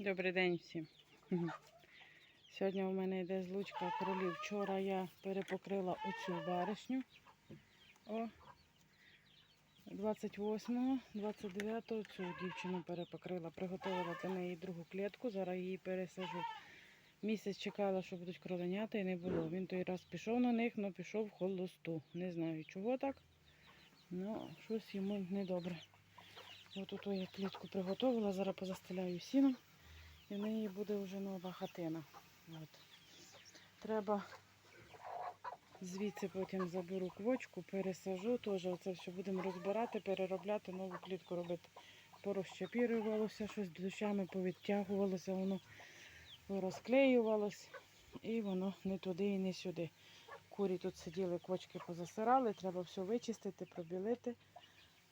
Добрий день всім. Сьогодні у мене йде злучка кролів. Вчора я перепокрила оцю баришню. О, 28-го, 29-го цю дівчину перепокрила. Приготувала для неї другу клітку. Зараз її пересажу. Місяць чекала, що будуть кроленята, і не було. Він той раз пішов на них, але пішов в холосту. Не знаю чого так. Ну, щось йому недобре. От ото я клітку приготувала, зараз позастеляю сіном. І в неї буде вже нова хатина. От. Треба звідси потім заберу квочку, пересажу теж. Оце все будемо розбирати, переробляти, нову клітку робити. Порозчапірювалося, щось дощами повідтягувалося, воно розклеювалось. І воно не туди і не сюди. Курі тут сиділи, квочки позасирали, треба все вичистити, пробілити,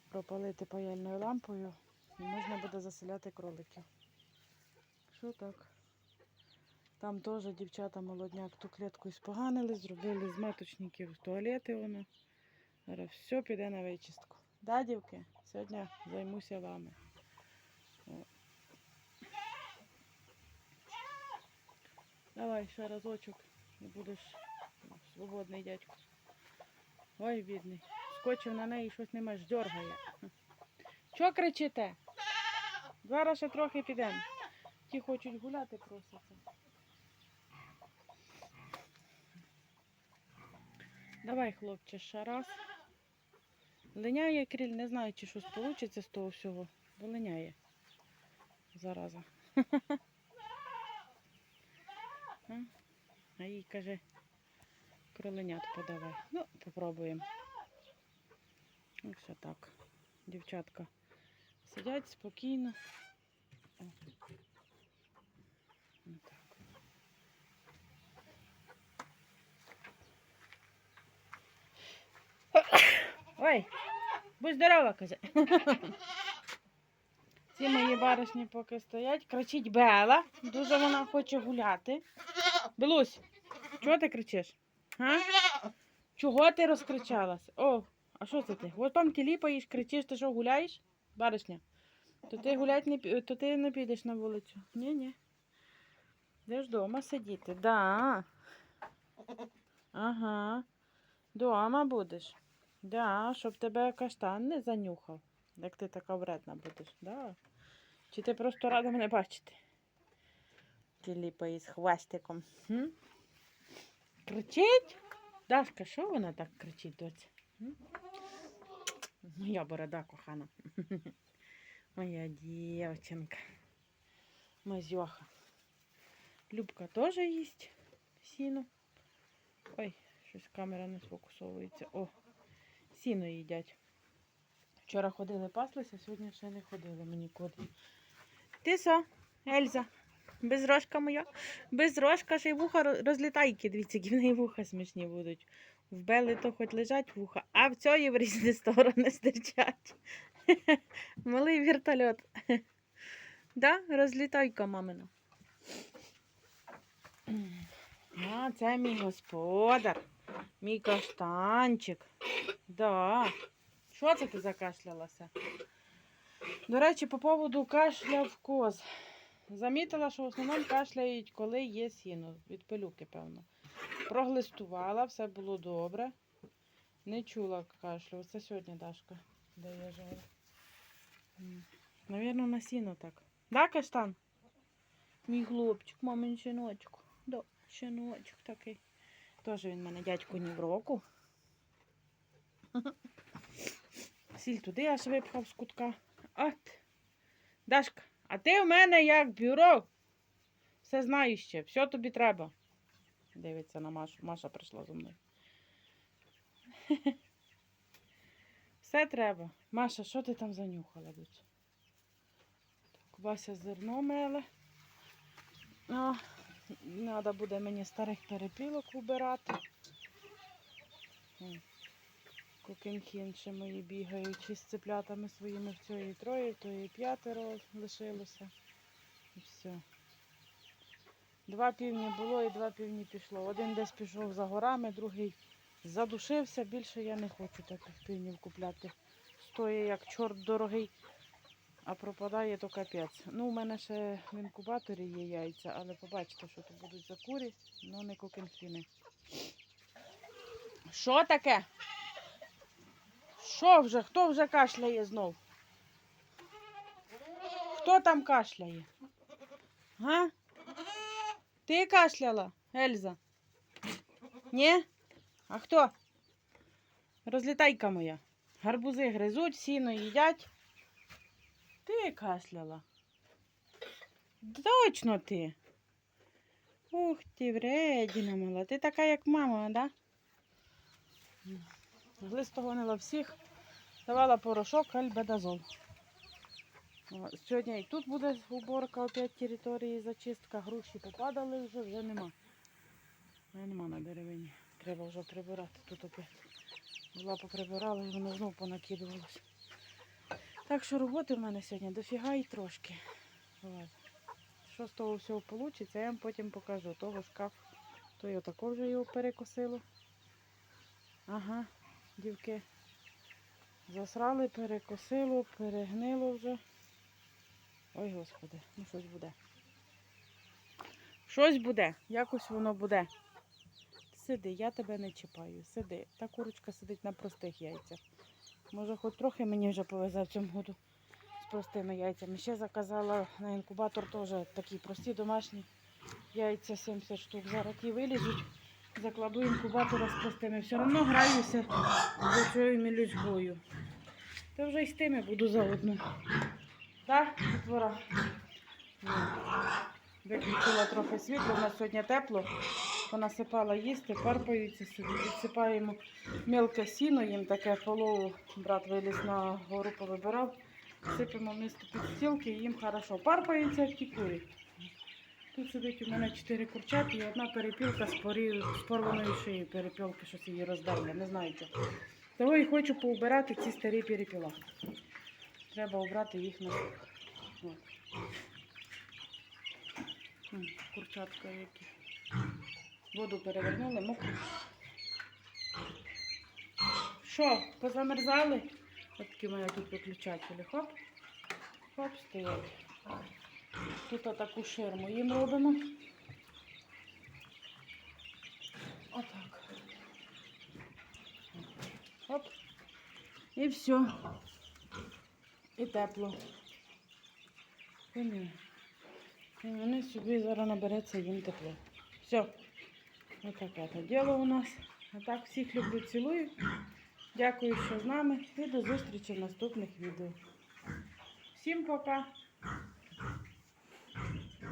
пропалити паяльною лампою. І можна буде заселяти кроликів. Що так? Там теж дівчата молодняк ту клітку споганили, зробили з маточників туалети воно. Зараз все піде на вичистку. Да, дівки? Сьогодні займуся вами. Давай ще разочок і будеш свободний дядько. Ой, бідний. Скочив на неї, щось не маєш, дьоргає. Чого кричите? Зараз ще трохи підемо. Ті хочуть гуляти просяться. Давай, хлопче, ще раз. Линяє кріль, не знаю, чи щось вийде з того всього, бо линяє. Зараза. А? Їй каже, кроленят подавай. Ну, попробуємо. Ось так. Дівчатка сидять спокійно. О. Отак. Ой, будь здорова, каже. Ці мої баришні поки стоять. Кричить Бела. Дуже вона хоче гуляти. Белусь, чого ти кричиш? А? Чого ти розкричалась? О, а що це ти? От там ти ліпаєш, кричиш, ти що гуляєш? Баришня. То ти гулять не то ти не підеш на вулицю. Ні, ні. Йдеш вдома сидіти. Да. Ага. Дома будеш. Да, щоб тебе каштан не занюхав. Як ти така вредна будеш, да? Чи ти просто рада мене бачити? Ти ліпає з хвастиком. М? Кричить? Дашка, що вона так кричить, доця? Моя борода кохана. Моя дівчинка. Мазьоха. Любка теж їсть сіно. Ой, щось камера не сфокусовується. О, сіно їдять. Вчора ходили паслися, сьогодні ще не ходили мені коди. Ти що, Ельза? Безрожка моя? Безрожка, ще й вуха розлітайки. Дивіться, які в неї вуха смішні будуть. В Бели то хоч лежать вуха, а в цієї в різні сторони стирчать. Малий вертольот. Да? Розлітайка мамина. А, це мій господар. Мій каштанчик. Да. Що це ти закашлялася? До речі, по поводу кашля в коз. Замітила, що в основному кашляють, коли є сіно. Від пилюки, певно. Проглистувала, все було добре. Не чула кашлю. Це сьогодні Дашка дає жару. Навірно, на сіно так. Да, каштан? Мій хлопчик, мамин щеночок. Да, щеночок такий. Теж він мене дядько ні в року. Сіль туди аж випхав з кутка. От. Дашка, а ти в мене як бюро. Все знаєш ще, все тобі треба. Дивиться на Машу. Маша прийшла зо мною. Все треба. Маша, що ти там занюхала, будь? Вася зерно меле. О, треба буде мені старих перепілок убирати. Кукінхін ще мої бігають із цеплятами своїми в цієї троє, то і п'ятеро лишилося. І все. Два півні було і два півні пішло. Один десь пішов за горами, другий задушився. Більше я не хочу таких півнів купляти. Стоїть як чорт дорогий. А пропадає то капець. Ну, у мене ще в інкубаторі є яйця, але побачите, що то будуть за курі, ну не кокенфіни. Що таке? Що вже? Хто вже кашляє знов? Хто там кашляє? Га? Ти кашляла, Ельза? Ні? А хто? Розлітайка моя. Гарбузи гризуть, сіно їдять. Ти кашляла. Точно ти. Ух ти, вредіна мала. Ти така, як мама, да? Глистогонила всіх. Давала порошок альбедазол. Сьогодні і тут буде уборка опять території, зачистка. Груші попадали вже, вже нема. Вже нема на деревині. Треба вже прибирати тут опять. Була поприбирала і воно знов понакидувалося. Так що роботи в мене сьогодні дофіга і трошки. От. Що з того всього вийде, я вам потім покажу. Того шкаф, то я також вже його перекосило. Ага, дівки. Засрали, перекосило, перегнило вже. Ой, господи, ну щось буде. Щось буде, якось воно буде. Сиди, я тебе не чіпаю. Сиди. Та курочка сидить на простих яйцях. Може, хоч трохи мені вже повезе в цьому году з простими яйцями. Ще заказала на інкубатор теж такі прості домашні яйця 70 штук. Зараз ті вилізуть, закладу інкубатора з простими. Все одно граюся з цією мілючгою. Та вже й з тими буду заодно. Так, дітвора? Ну, Виключила трохи світло, у нас сьогодні тепло. Понасипала їсти, парпаються собі, відсипаємо мілке сіно, їм таке полову. Брат виліз на гору, повибирав. Сипемо місто під стілки, і їм хорошо. Парпаються, як ті курі. Тут сидить у мене чотири курчати і одна перепілка з, порі... з порваною шиєю. Перепілки щось її роздерли, не знаю чого. Того і хочу поубирати ці старі перепіла. Треба обрати їх на. Курчатка які. Воду перевернули, мокро. Що, позамерзали? Ось такі в мене тут виключателі. Хоп. Хоп, стоять. Тут таку ширму їм робимо. Отак. Хоп. І все. І тепло. І вони собі зараз набереться їм тепло. Все. Ось таке то діло у нас. А так всіх люблю, цілую. Дякую, що з нами. І до зустрічі в наступних відео. Всім пока!